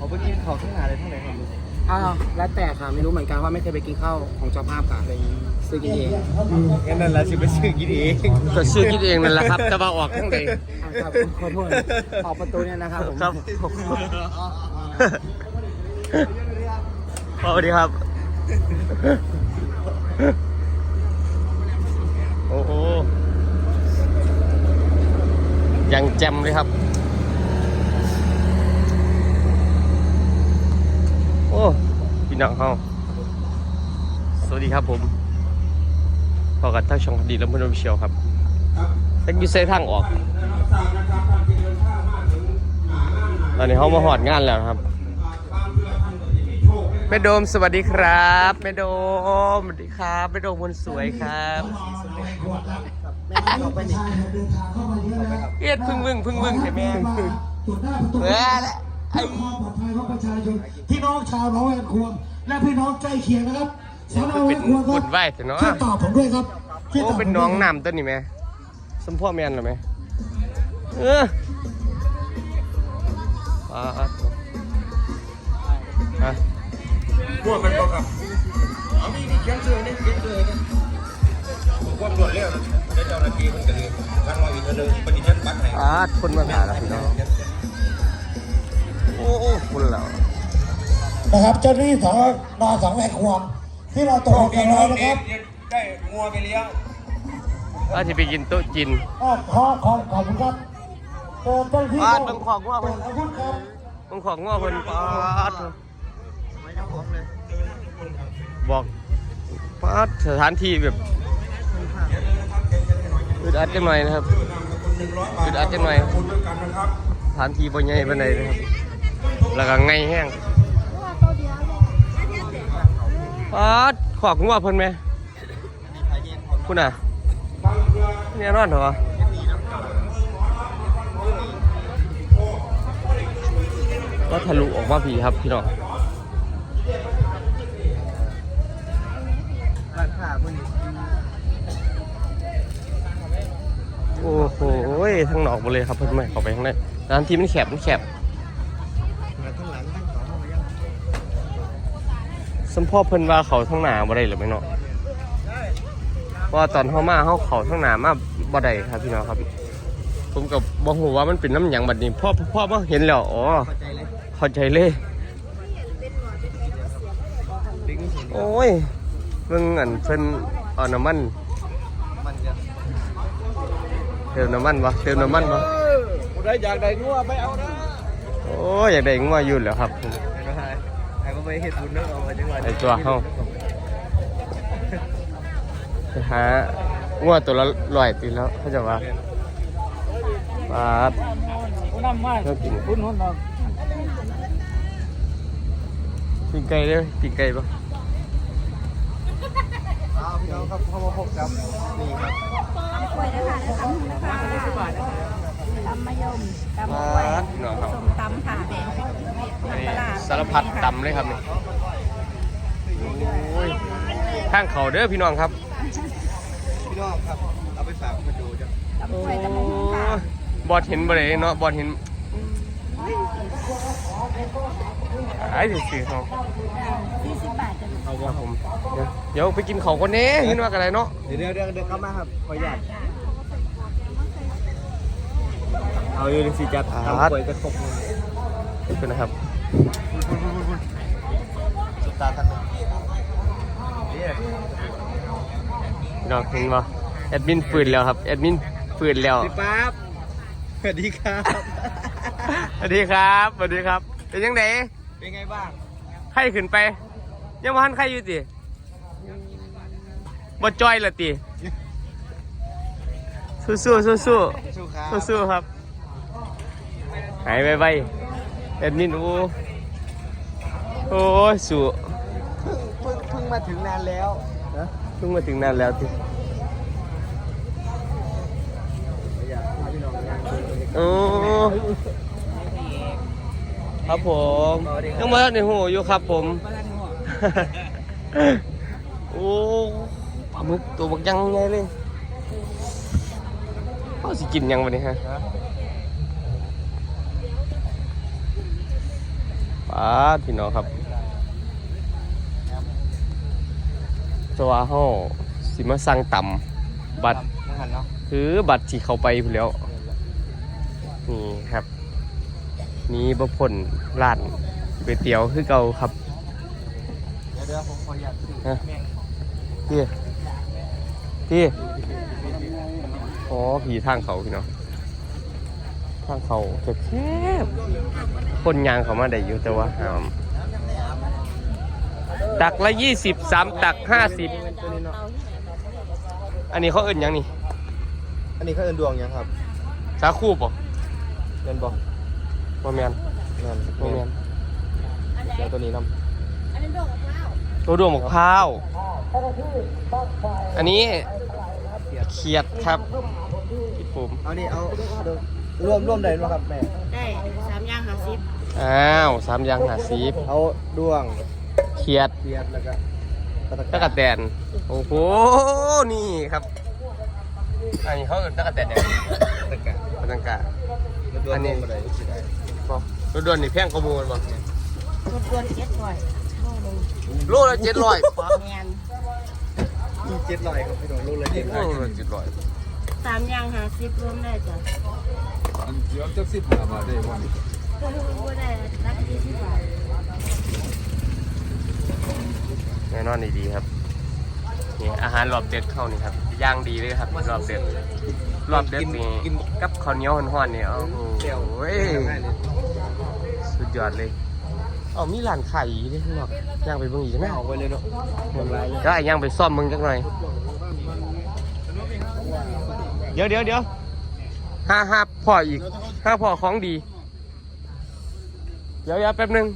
เอาไปกินข้าวข้างหน้าเลยทั้งไหนครับอ้าวแล้วแต่ค่ะไม่รู้เหมือนกันว่าไม่เคยไปกินข้าวของเจ้าภาพค่ะซื้อกินเองงั้นนั่นแหละสิไปซื้อกินเองก็ชื่อคิดเองนั่นแหละครับแต่ว่าออกทั้งใดอะครับขอโทษออกประตูเนี่ยนะครับผมครับสวัสดีครับ โอ้โหยังแจมเลยครับ โอ้พี่น้องเขาสวัสดีครับผมพอกันทั้งช่องคดีและมนุษย์เชียวครับแต่ยูเซทางออก ตอนนี้เขามาหอดงานแล้วนะครับแม่โดมสวัสดีครับแม่โดมสวัสดีครับแม่โดมคนสวยครับเอียดพึ่งมึงพึ่งมึงใช่ไหมเออ ไอ้ความปลอดภัยของประชาชนพี่น้องชาวหนองแวงควงและพี่น้องใกล้เคียงนะครับสาวน้องแวเป็นงควงคบุรับญไหวแต่เนาะช่วยตอบผมด้วยครับช่วยโอ้ตอบผมเป็นน้องน้ำต้นนี่ไหมสมพ่อแมนหรือไหมเออปาดฮะพวกมันบอกครับเอามีมีเขียนชื่อนี่เขียนชื่อนี่ควบรวดเร็วนะแล้วเจ้าหน้าที่มันก็เลยการรออีกเดินปฏิเสธบัตรให้ปาดคนมาหาแล้วพี่น้อง โอ้โอ้คุณเหล่านะครับเจ้าหน้าที่สองนอสองแวงควงที่เราตกลงกันไว้นะครับได้งัวไปเลี้ยงว่าจะไปกินโต๊ะจีนอ้อขอขอขอบคุณครับเจอเจ้าหน้าที่ปาดต้องของว่าเปิเพิ่นดอาวุธครับต้องของว่าเพิ่นปาดบอกปาดสถานที่แบบอึดอัดจังหน่อยนะครับอึดอัดจังหน่อยสถานที่บ่ใหญ่ปานใดนะครับ แล้วก็ไงแห้งปาดขอกงัวเพิ่นไหมคุณน่ะเนี่ยนอนเหรอก็ทะลุออกมาผีครับพี่น้องร้านค้าเพิ่นโอ้โหทั้งนอกหมดเลยครับเพื่นไม่เข้าไปข้างในร้านที่มันแคบมันแคบ สมพ่อเพิ่นว่าเขาทั้งหนาบ่ได้หรือไม่เนาะเพราะว่าตอนเขามาเขาเขาทั้งหนามาบ่ได้ครับพี่น้องครับ ผมกับบ่ฮู้ว่ามันเป็นน้ำหยังบัดนี้พ่อพ่อมาเห็นแล้วอ๋อเข้าใจเลยเข้าใจเลยโอ้ยเบิ่งอันเพิ่นเอาน้ำมันเติมน้ำมันวะเติมน้ำมันวะผู้อยากได้งัวไปเอานะ โอ้ยอยากได้งัวอยู่แล้วครับไอ้ก็ไอ้ก็ไปเฮ็ดบุญเด้อเอาไปจังหวัดไอ้ตัวเฮา ไปหางัวตัวละร้อยตีแล้วเขาจะว่าปาดคุณน้ำมากเขากินคุณหุ่นนอนปีนไก่เด้อปีนไก่ปะเอาพี่น้องครับเข้ามาพบกับนี่ครับกล้วยนะคะตำนะคะตำมะยมตำกล้วยปาดพี่น้องครับ ส้มตำค่ะแดงนี่สารพัดตำเลยครับนี่โอ้ยข้างเขาเด้อพี่น้องครับ พี่น้องครับ เอาไปฝากมาดูจ้ะตำกล้วยตำมะยมค่ะบอดเห็นบ่ได้เนาะบอดเห็นไอ้สิเขาสี่สิบบาทจะเอาครับผม เดี๋ยวเดี๋ยวไปกินเขาคนนี้เห็นว่ากันไรเนาะ เดี๋ยวเดี๋ยวเดี๋ยวเดี๋ยวเข้ามาครับขออนุญาต เอาอยู่ในสิจัดทำกล้วยกระทบนึงเป็นนะครับสุดตาท่านนี่พี่น้องเห็นบ่แอดมินฝืนแล้วครับแอดมินฝืนแล้วพี่ป๊าบสวัสดีครับสวัสดีครับสวัสดีครับ เป็นยังไงเป็นไงบ้างไข้ขึ้นไป ยังบ่ทันไข้อยู่ติบ่จอยละติสู้สู้สู้สู้สู้ครับสู้สู้ครับ หายไปไปแอดมินโอ้โอ้ยสู้เพิ่งเพิ่งเพิ่งมาถึงนานแล้วนะเพิ่งมาถึงนานแล้วติอยากพาพี่น้องงานโอ้ครับผมยังมาในหูอยู่ครับผม โอ้ปลาหมึกตัวบักยังไงเลยเขาสิกินยังวันนี้ฮะ นะ ป้าดพี่น้องครับจะว่าเฮาสิมาสั่งต่ำบัตรไม่ทันเนาะคือบัตรที่เขาไปพู้นแหล้ว นี่ครับนี่บพลร้านก๋วยเตี๋ยวคือเก่าครับ เดี๋ยวเดี๋ยวผมขออนุญาตฮะพี่ พี่ อ๋อผีทางเขาพี่เนาะ ทางเขาแคบๆคนยางเขามาได้อยู่แต่ว่าหามตักละยี่สิบสามตักห้าสิบอันนี้เขาเอิ้นหยังนี่ อันนี้เขาเอินดวงยังครับสาคูป่ะเงินบอกโมเมนเงินโมเมนเดี๋ยวตัวนี้น้ตัวดวงหมกพร้าว อันนี้เขียดครับพี่ผมำเอานี่เอา ร่วมร่วมได้ไหมครับแม่ ได้สามอย่างห้าสิบอ้าวสามอยางหาซีบเอาดวงเขียดเทียดแล้วก็ตะตะกะกะแตนโอ้โหนี่ครับอันนี้เขาเอิ้นตะกะแตนเนี่ยตะกะปตังกะดวงอันนี้ลงมาได้สิได้บอกรถด่วนนี่แพงกว่าหมูลบ่รบกวนเจ็ดร้อยโลหนึงโลละเจ็ดร้อยแมนมีเจ็ดร้อยครับพี่น้องรู้เลยเจ็ดโลร้อยละเจ็ดร้อย สามอย่างห้าสิบรวมได้จ้ะเดี๋ยวจะสิบมาได้วันก็ได้รักยี่สิบบาทแน่นอนดีๆครับนี่อาหารรอบเด็ดเข้านี่ครับย่างดีเลยครับรอบเด็ดรอบเด็ดนี่กับข้าวเหนียวห่อนๆนี่โอ้โหเดี่ยวเว้ยง่ายเลยสุดยอดเลยเอามีร้านขายอีกด้วยข้างนอกย่างไปเบิ่งอีกไม่นะออกไปเลยเนาะหมดไรเลยก็ไอ้ย่างไปซ่อมมึงจักหน่อย เดี๋ยวเดี๋ยวเดี๋ยวห้าห้าพ่ออีกห้าพ่อของดี เดี๋ยวเดี๋ยวแป๊บหนึง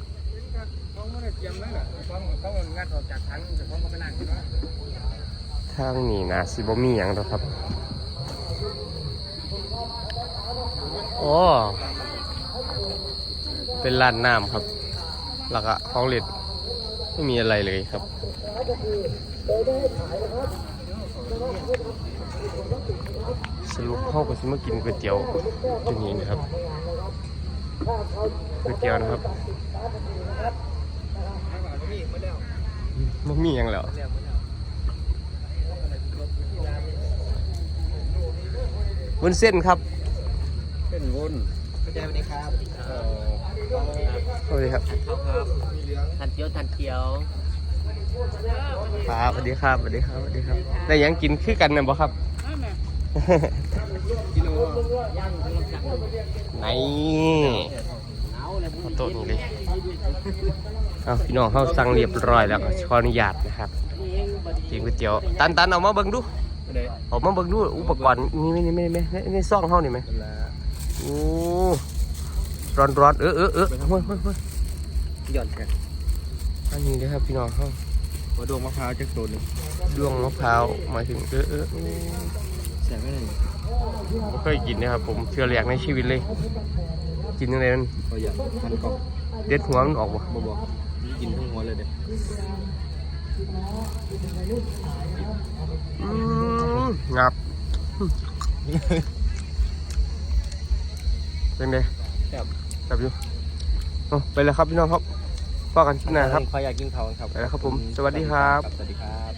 ต้องไม่ได้เตรียมไว้แหละต้องต้องงัดออกจากถังแต่ต้องก็ไปนั่งอยู่นะทางนี้นะสิบ่มีหยังดอกครับโอ้เป็นร้านน้ำครับแล้วก็ห้องเล็ดไม่มีอะไรเลยครับ สรุปเข้าก็สิมากินก๋วยเตี๋ยวที่นี่นะครับก๋วยเตี๋ยวนะครับมันมีหยังแล้ววุ้นเส้นครับเป็นวนเข้าใจไหมนี่ครับเออสวัสดีครับทันเจียวทันเจียวครับสวัสดีครับสวัสดีครับสวัสดีครับ ได้หยังกินคือกันนะบ่ครับ ไหนเอาโต๊ะนี้เลยเอาพี่น้องเขาสั่งเรียบร้อยแล้วก็ขออนุญาตนะครับกินก๋วยเตี๋ยวตันตันเอามาเบิ่งดูไม่ได้เอามาเบิ่งดูอุปกรณ์มีไหมนี่ไหมนี่ไมในซ่องเขานี่ไหมโอ้ร้อนร้อนๆเออเออเออเฮ้ยเฮ้ยเฮ้ยหย่อนแค่อันนี้เลยครับพี่น้องเขาดวงมะพร้าวจากตัวหนึ่งดวงมะพร้าวหมายถึงเออเออ เออใส่ไม่ได้ผมเคยกินนะครับผมเชื่อแรกในชีวิตเลย กินยังไงมันเขาอยากทันกล่องเด็ดหัวมันออกบ่บ่บอกกินทั้งหัวเลยเด็ดอืมงับเป็นไงครับแบบอยู่เอาไปแล้วครับพี่น้องครับว่ากันที่ไหนครับเขาอยากกินเขาครับ ไปแล้วครับผมสวัสดีครับ สวัสดีครับ